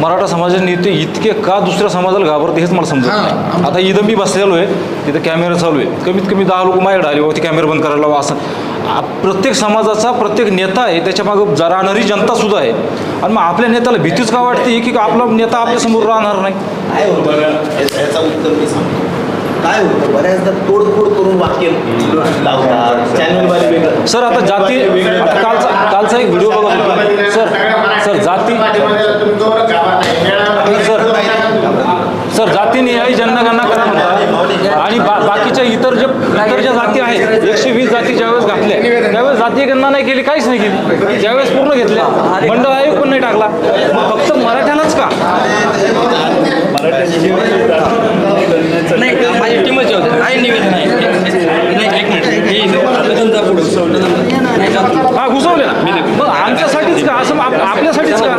मराठा समाजाचे नेते इतके का दुसऱ्या समाजाला घाबरते हेच मला समजत नाही. आता इथं मी बसलेलो आहे तिथं कॅमेरा चालू आहे. कमीत कमी दहा लोक माझ्याकडे आले होते कॅमेरा बंद करायला लावा असं. प्रत्येक समाजाचा प्रत्येक नेता आहे त्याच्या मागं जा- राहणारी जनता सुद्धा आहे. आणि मग आपल्या नेत्याला भीतीच का वाटते? की आपला नेता आपल्यासमोर राहणार नाही. काय होतं? बऱ्याचदा तोडफोड करून वाक्य लावतात. चॅनलवाले वेगळं. सर आता जाती कालचा कालचा एक व्हिडिओ होतो सर सर जाती सर सर जातीनिहाय जनगणना करा म्हणतात आणि बाकीच्या इतर जे इतर ज्या जाती आहेत एकशे वीस जाती ज्यावेळेस घातल्या त्यावेळेस जाती गणना नाही केली काहीच नाही केली. त्यावेळेस पूर्ण घेतल्या. मंडळ आयोग पण नाही टाकला. फक्त मराठ्यालाच का नाही माझी टीमच होते आहे निवेदन आहे नाही एक मिनिट हे लग्न जा पुढं नाही जा पुढं. हा घुसवले ना. मग आमच्यासाठीच का? असं आप- आपल्यासाठीच का?